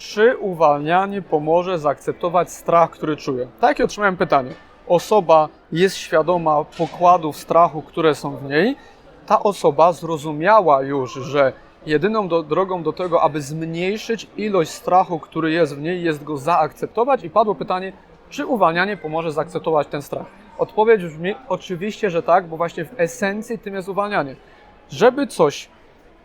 Czy uwalnianie pomoże zaakceptować strach, który czuję? Takie otrzymałem pytanie. Osoba jest świadoma pokładów strachu, które są w niej. Ta osoba zrozumiała już, że jedyną do, drogą do tego, aby zmniejszyć ilość strachu, który jest w niej, jest go zaakceptować. I padło pytanie, czy uwalnianie pomoże zaakceptować ten strach? Odpowiedź brzmi oczywiście, że tak, bo właśnie w esencji tym jest uwalnianie. Żeby coś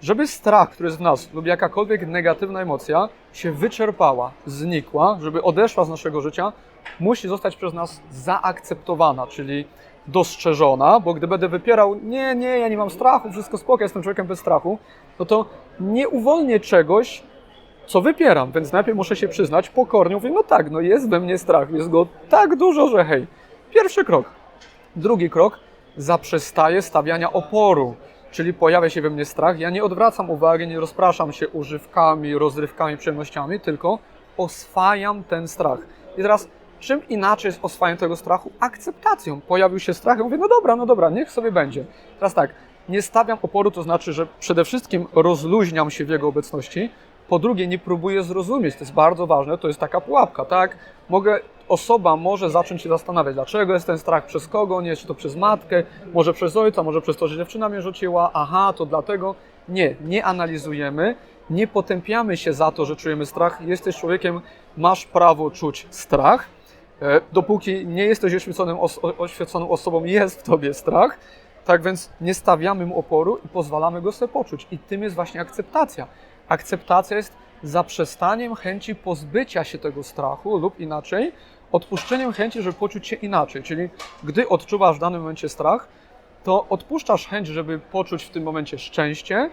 żeby strach, który jest w nas, lub jakakolwiek negatywna emocja się wyczerpała, znikła, żeby odeszła z naszego życia, musi zostać przez nas zaakceptowana, czyli dostrzeżona, bo gdy będę wypierał, nie, nie, ja nie mam strachu, wszystko spoko, jestem człowiekiem bez strachu, no to nie uwolnię czegoś, co wypieram, więc najpierw muszę się przyznać pokornie, mówię, no tak, no jest we mnie strach, jest go tak dużo, że hej. Pierwszy krok. Drugi krok, zaprzestaję stawiania oporu, czyli pojawia się we mnie strach. Ja nie odwracam uwagi, nie rozpraszam się używkami, rozrywkami, przyjemnościami, tylko oswajam ten strach. I teraz, czym inaczej jest oswajanie tego strachu? Akceptacją. Pojawił się strach, ja mówię, no dobra, no dobra, niech sobie będzie. Teraz tak, nie stawiam oporu, to znaczy, że przede wszystkim rozluźniam się w jego obecności. Po drugie, nie próbuję zrozumieć, to jest bardzo ważne, to jest taka pułapka, tak? Mogę, osoba może zacząć się zastanawiać, dlaczego jest ten strach, przez kogo, nie, czy to przez matkę, może przez ojca, może przez to, że dziewczyna mnie rzuciła, aha, to dlatego. Nie, nie analizujemy, nie potępiamy się za to, że czujemy strach. Jesteś człowiekiem, masz prawo czuć strach. E, Dopóki nie jesteś oświeconym os- oświeconą osobą, jest w tobie strach. Tak więc nie stawiamy mu oporu i pozwalamy go sobie poczuć. I tym jest właśnie akceptacja. Akceptacja jest zaprzestaniem chęci pozbycia się tego strachu lub inaczej, odpuszczeniem chęci, żeby poczuć się inaczej. Czyli gdy odczuwasz w danym momencie strach, to odpuszczasz chęć, żeby poczuć w tym momencie szczęście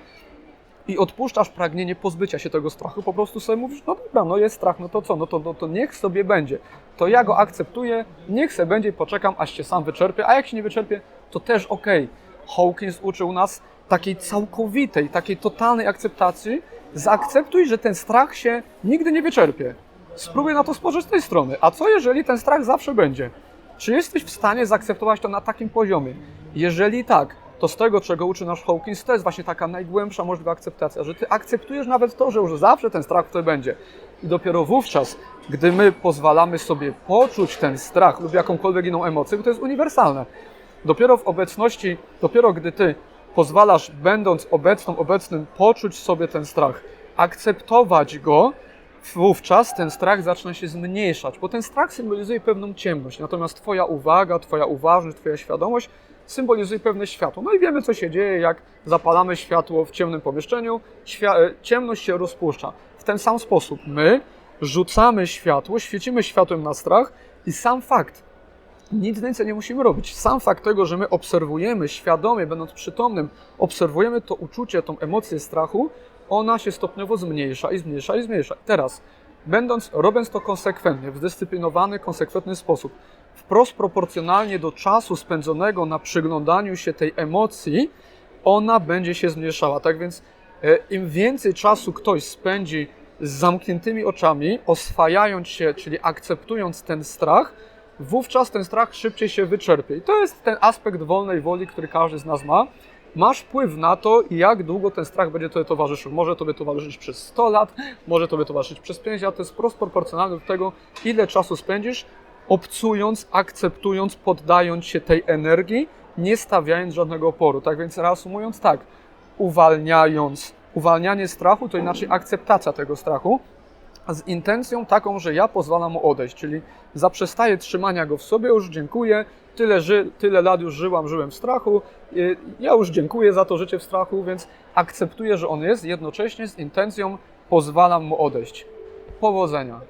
i odpuszczasz pragnienie pozbycia się tego strachu. Po prostu sobie mówisz, no dobra, no jest strach, no to co, no to, no to niech sobie będzie. To ja go akceptuję, niech sobie będzie, poczekam, aż się sam wyczerpie, a jak się nie wyczerpie, to też okej. Hawkins uczył nas takiej całkowitej, takiej totalnej akceptacji. Zaakceptuj, że ten strach się nigdy nie wyczerpie. Spróbuj na to spojrzeć z tej strony. A co jeżeli ten strach zawsze będzie? Czy jesteś w stanie zaakceptować to na takim poziomie? Jeżeli tak, to z tego, czego uczy nasz Hawkins, to jest właśnie taka najgłębsza możliwa akceptacja, że ty akceptujesz nawet to, że już zawsze ten strach tutaj będzie. I dopiero wówczas, gdy my pozwalamy sobie poczuć ten strach lub jakąkolwiek inną emocję, bo to jest uniwersalne, dopiero w obecności, dopiero gdy ty pozwalasz, będąc obecną, obecnym, poczuć sobie ten strach, akceptować go, wówczas ten strach zaczyna się zmniejszać, bo ten strach symbolizuje pewną ciemność, natomiast Twoja uwaga, Twoja uważność, Twoja świadomość symbolizuje pewne światło. No i wiemy, co się dzieje, jak zapalamy światło w ciemnym pomieszczeniu, e, ciemność się rozpuszcza. W ten sam sposób my rzucamy światło, świecimy światłem na strach i sam fakt, nic więcej nie musimy robić. Sam fakt tego, że my obserwujemy świadomie, będąc przytomnym, obserwujemy to uczucie, tą emocję strachu, ona się stopniowo zmniejsza i zmniejsza i zmniejsza. Teraz, będąc, robiąc to konsekwentnie, w zdyscyplinowany, konsekwentny sposób, wprost proporcjonalnie do czasu spędzonego na przyglądaniu się tej emocji, ona będzie się zmniejszała. Tak więc e, im więcej czasu ktoś spędzi z zamkniętymi oczami, oswajając się, czyli akceptując ten strach, wówczas ten strach szybciej się wyczerpie. I to jest ten aspekt wolnej woli, który każdy z nas ma. Masz wpływ na to, jak długo ten strach będzie Tobie towarzyszył. Może Tobie towarzyszyć przez 100 lat, może Tobie towarzyszyć przez 5 lat. To jest wprost proporcjonalne do tego, ile czasu spędzisz, obcując, akceptując, poddając się tej energii, nie stawiając żadnego oporu. Tak więc reasumując tak, uwalniając, uwalnianie strachu to inaczej akceptacja tego strachu, z intencją taką, że ja pozwalam mu odejść, czyli zaprzestaję trzymania go w sobie, już dziękuję, tyle, ży, tyle lat już żyłam, żyłem w strachu, y, ja już dziękuję za to życie w strachu, więc akceptuję, że on jest, jednocześnie z intencją pozwalam mu odejść. Powodzenia.